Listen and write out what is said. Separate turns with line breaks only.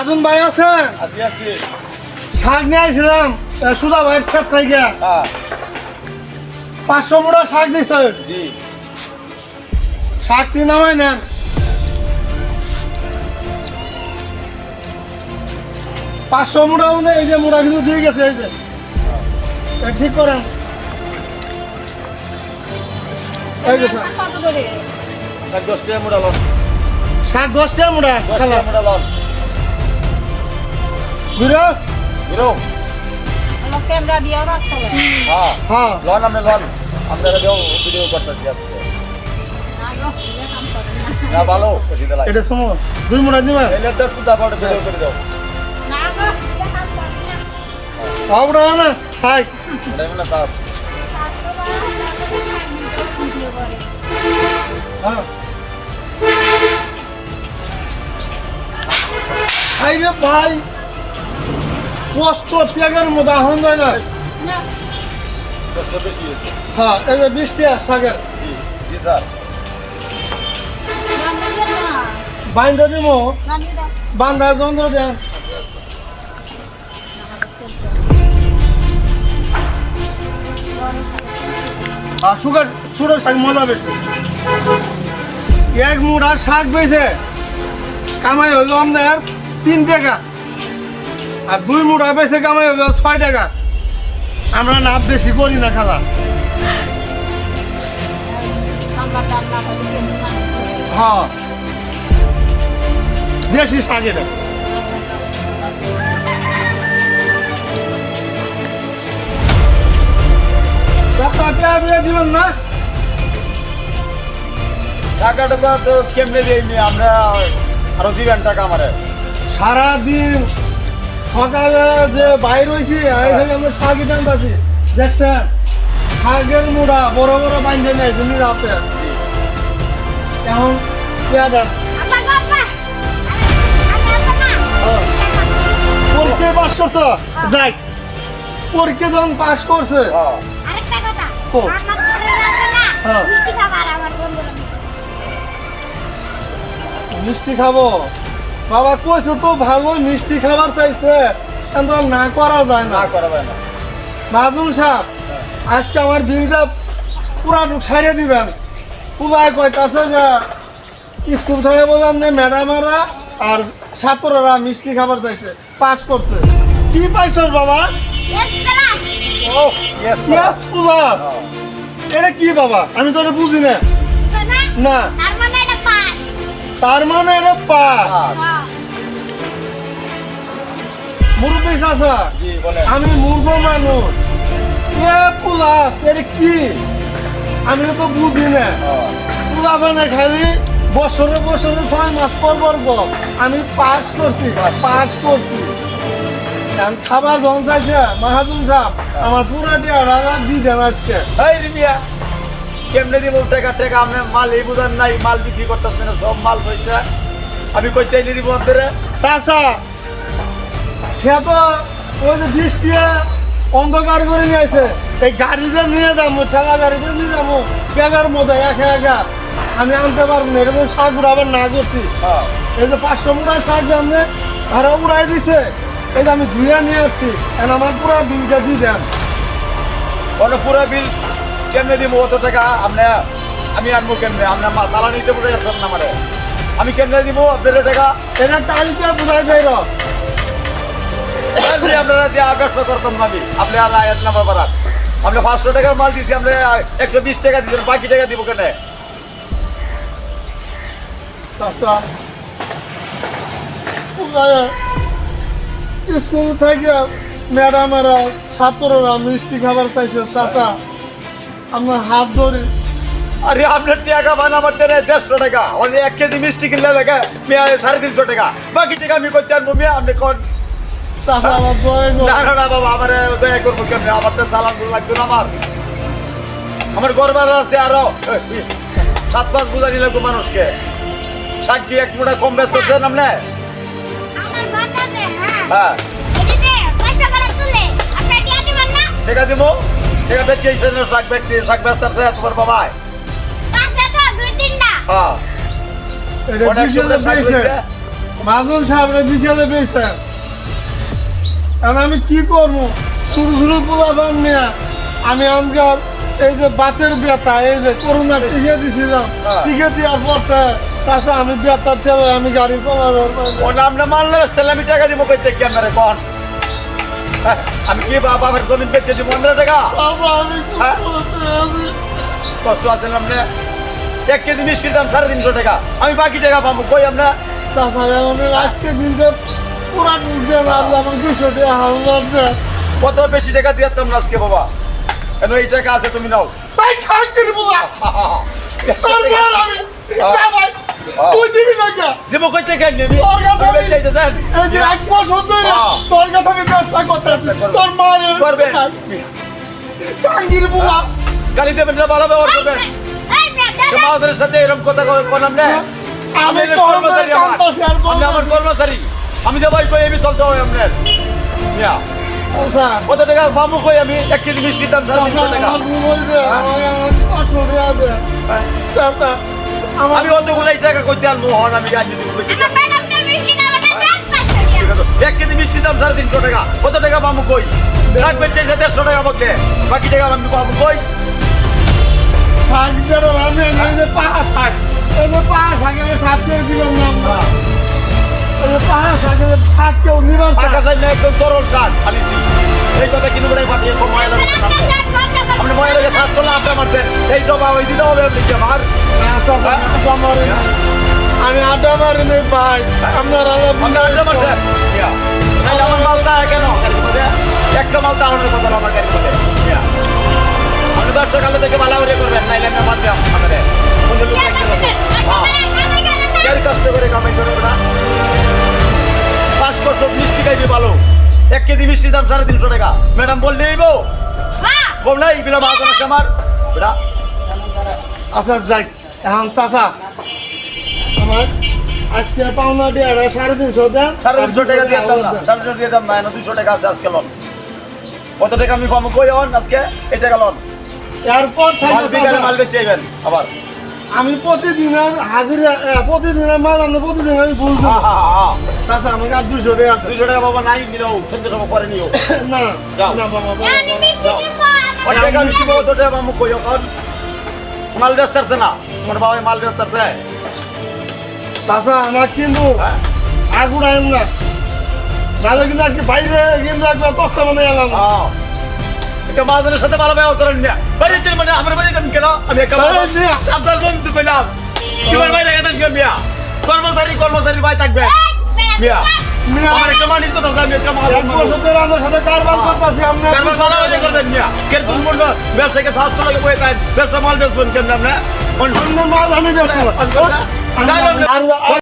রাজন ভাই আছে? শাক নিয়ে আসছিলাম সুধা ভাইয়ের ক্ষেত থেকে।
হ্যাঁ।
পাঁচশো মুড়া শাক দিছে। শাকটি নামাই নেন? পাঁচশো মুড়া মধ্যে এই যে মুড়া কিন্তু দিয়ে গেছে এই যে। ঠিক করেন। এই যে শাক।
দশ টাকা মোটা লন।
শাক দশ টাকা মুড়া
মোটা লন।
বুড়ো
বুড়ো
আমার ক্যামেরা দিয়েও রাখতে হবে
হ্যাঁ।
হ্যাঁ।
লন আপনি লন। আপনারা দেও ভিডিও করতেছি আজকে।
না গো, এটা কাম করে না।
না ভালো অসুবিধা লাগে।
এটা সময় দুই মুড়া দিবা?
লেটার সুদা পড়ে ভিডিও করে দাও।
না গো, এটা না।
খাই
এটা।
হ্যাঁ। খাই রে ভাই। কষ্ট ত্যাগের মতো আহন যায় না। হ্যাঁ এই যে বৃষ্টি শাকের।
জি স্যার।
বাইন্দা দিব। বান্ধার যন্ত্র দেন আর সুগার ছোট শাক মজা বেশি। এক মুড়ার শাক বেছে কামাই হইল আপনার তিন টাকা। আর দুই মুড়া বেছে কামাই ছয় টাকা। আমরা নাপ বেশি করি না খালা। হ্যাঁ এটা। চাষা পেঁয়া পেঁয়া দিবেন না?
টাকাটা তো কেমনে দিইনি? আমরা আরও দিবেন টাকা আমারে।
সারাদিন সকালে যে বাইর হয়েছি আমরা শাকই টানতেছি দেখছেন শাকের মুড়া বড় বড় বাইন্ধে নিয়েছে নিরাতে এখন পেঁয়া দেন
আব্বা গো, আব্বা। আরে, আমি আছে না?
হ্যাঁ। পরীক্ষায় পাস করছ যাই পরীক্ষা যখন পাস করছে
হ্যাঁ
আছে?
হ্যাঁ।
মিষ্টি
খাব বাবা কইছো তো ভালো মিষ্টি খাবার চাইছে। কিন্তু না করা যায় না।
না করা যায় না।
মাদুল সাহেব আজকে আমার বিলটা পুরা সারিয়ে দিবেন। পুরায় কইতাছে যে স্কুল থেকে বললাম যে ম্যাডামরা আর ছাত্ররা মিষ্টি খাবার চাইছে পাস করছে। কি পাইছস বাবা?
ইয়েস
এটা কি বাবা? আমি তো এটা বুঝি না?
না? তার মানে এটা পাস।
মুরব্বী চাচা আমি মূর্খ মানুষ। এ পুলাস এটা কি? আমি তো বুঝি না। পুলা বানে খালি বছরে বছরে ছয় মাস পর পর গো আমি পাস করছি পাস করছি। খাবার যখন চাইছে মাহাতুন সাহেব আমার পুরা হাজার দিয়ে দেন আজকে।
এই রিমিয়া কেমনে দিব টাকা টাকা? আপনি মাল এই বুঝান নাই মাল বিক্রি করতেছেন সব মাল হয়েছে আমি কইতে এনে দিব আপনারা
চাচা সে তো ওই যে বৃষ্টি অন্ধকার করে নিয়ে আসে এই গাড়িতে নিয়ে যাব ঠেলা গাড়িতে নিয়ে যাব ব্যাগের মধ্যে একা একা। আমি আনতে পারব না এরকম শাক উড়াবার না করছি।
হ্যাঁ।
এই যে পাঁচশো মুড়ার শাক জানলে আরও উড়াই দিছে। এই যে আমি ধুয়ে নিয়ে আসছি এখন আমার পুরো বিলটা দিয়ে দেন।
কোনো পুরো বিল কেমনে দিব অত টাকা আপনি আমি আনব কেমনে? আপনার মা চালা নিতে বোঝাই আসছেন না আমারে। আমি কেমনে দিব আপনার টাকা?
এটা কালকে বুঝাই দেয়
আপনারা দিয়ে ব্যবসা করতাম আমি আপনি আর আয়ের নাম্বার বাড়ান আপনি পাঁচশো টাকার মাল দিচ্ছি আপনি একশো বিশ টাকা দিচ্ছেন বাকি টাকা দিব কেন?
স্কুল থেকে ম্যাডামেরা ছাত্ররা মিষ্টি খাবার চাইছে চাচা। আমরা হাত ধরি।
আরে আপনার টাকা বান আমার দেন দেড়শো টাকা। ওই এক কেজি মিষ্টি কিনলে লেগে মেয়ে সাড়ে তিনশো টাকা। বাকি টাকা আমি করতে আনব মেয়ে আপনি কোন
চাচা আমার দয়া করে।
না না না বাবা আমার দয়া করব কেমনে? আমার তো চালান লাগতো না আমার। আমার গরবার আছে আরও সাত পাঁচ বুঝানি লাগতো মানুষকে। শাক কি এক মোটা কম ব্যস্ত দেন আপনি
হ্যাঁ।
হ্যাঁ।
দিয়ে?
টাকা দিব টাকা বেচে এসে শাক বেচছি শাক ব্যস্ত আছে তোমার। হ্যাঁ।
মাজন সাহেবরা বিকেলে পেয়েছেন আর আমি কি করব? শুরু শুরু পোলা পান নিয়ে আমি আমকার এই যে বাতের ব্যথা এই যে করোনা টিকে দিছিলাম
হ্যাঁ।
টিকে দেওয়ার পর চাষা আমি ব্যথা ঠেলে আমি গাড়ি চালানোর
ও নাম না মানলে তাহলে আমি টাকা দিব কইতে কি আপনারে কোন? হ্যাঁ, আমি কি বাবা বাবার জমি বেচে দিব পনেরো টাকা? হ্যাঁ?
কষ্টে আছি।
আপনি এক কেজি মিষ্টির দাম সাড়ে তিনশো টাকা। আমি বাকি টাকা পাবো কই আপনার
চাষা আজকে দিনটা পুরা ডুব দেন আর আমার দুশো টাকা হামলার দেন
কত বেশি টাকা দিয়ে না আজকে বাবা। কেন এই টাকা আছে তুমি নাও।
ভাই তারপর আমি। ভাই তুই দিবি না কে?
দেবো কই টাকা নেবি
তোর কাছে আমি-
চাইতে দেন
এই যে এক বছর ধরে। তোর কাছে আমি ব্যবসা করতেছি তোর মার
করবেন
টাঙ্গির বুয়া
গালি দেবেন না ভালো ব্যবহার করবেন।
এই
আমাদের সাথে এরকম কথা আপনি
আমি
কর্মচারী আমার। কর্মচারী। আমি যে ভাই কই আমি চলতে হবে আপনার। মিয়া
চাচা
কত টাকা পাবো কই আমি? এক কেজি মিষ্টির দাম সাড়ে তিনশো টাকা?
দে।
হ্যাঁ।
চাচা আমার
আমি অতগুলো এই টাকা কইতে আনব হন আমি গাছ যদি
টাকা।
এক কেজি মিষ্টির দাম সাড়ে তিনশো টাকা। কত টাকা পাবো কই? থাকবে চাইছে দেড়শো টাকা বকলে বাকি টাকা আমি পাবো কই?
শাক। যে পাহা শাক দিলাম না। শাক কেউ নিবার শাক
টাকা চাই না একদম তরল শাক খালি দিই। এই কথা কিনে বেড়াই পাঠিয়ে কম ময়লা
ম্যাডামটা দেন বন্ধ করুন।
আপনি ময়লা লেগে শ্বাস চলে আপনি মারতেন এই তো বাবা ওই দিতে হবে আপনি কি আমার
না, চাচা, আড্ডা মারি নাই। আমি আড্ডা মারি নাই ভাই আপনার আমার
আপনি আড্ডা মারতেন। আমার মালটা কেন? একটা মালটা আমার কথা আমার গাড়ির আপনি ব্যবসা কালে থেকে ভালো করে করবেন নাইলে আমি বাদ দেব আমাদের। দাম সাড়ে তিনশো টাকা। ম্যাডাম বললে এইব। কম নাই বিলা মাছ আছে আমার। বেটা।
আচ্ছা যাই। এখন চাচা আমার আজকে পাওনা দেড় সাড়ে তিনশো দেন।
সাড়ে তিনশো টাকা দিয়ে দাম সাড়ে তিনশো দিয়ে দাম না দুশো টাকা আছে আজকে লন কত টাকা আমি পাবো কই হন আজকে? এই টাকা লন
এরপর
মাল বিকালে আবার।
আমি প্রতিদিনের হাজিরা মাল আমি প্রতিদিন আমি বুঝব
হ্যাঁ হ্যাঁ হ্যাঁ
চাচা আমাকে আর দুশো টাকা।
দুশো টাকা বাবা নাই নিলেও সন্ধ্যে সময় পরে নিও।
না
যাও।
না বাবা বাবা, বাবা।
ওই
আমার-
টাকা মিষ্টি কত টাকা পাবো কই এখন মাল ব্যস্ত আছে না। তোমার বাবা মাল ব্যস্ত আছে।
চাচা আমার কিন্তু
হ্যাঁ?
আগুন আইন না। নাহলে কিন্তু আজকে বাইরে কিন্তু একবার তক্তা মানে এলাম
হ্যাঁ। একটা মাদনের সাথে ভালো ব্যবহার করেন না। বাড়িতে মানে আমার আমি কেন আমি একটা আপনার বন্ধু পেলাম। বাইরে গেছেন কেন কর্মচারী কর্মচারী ভাই থাকবে।
মেয়ে,
মিয়া
মিয়া।
আমার একটা মানিস তো দাদা আমি একটা মাল
এক বছর ধরে আমার সাথে কারবার
হ্যাঁ।
করতেছি আপনি
কারবার ভালো হয়ে করবেন মিয়া কে তুমি বলব ব্যবসাকে স্বাস্থ্য লাগে বয়ে তাই ব্যবসা মাল বেচবেন কেমন আপনি
অন্য মাল আমি বেচবো
আর- আর-
আর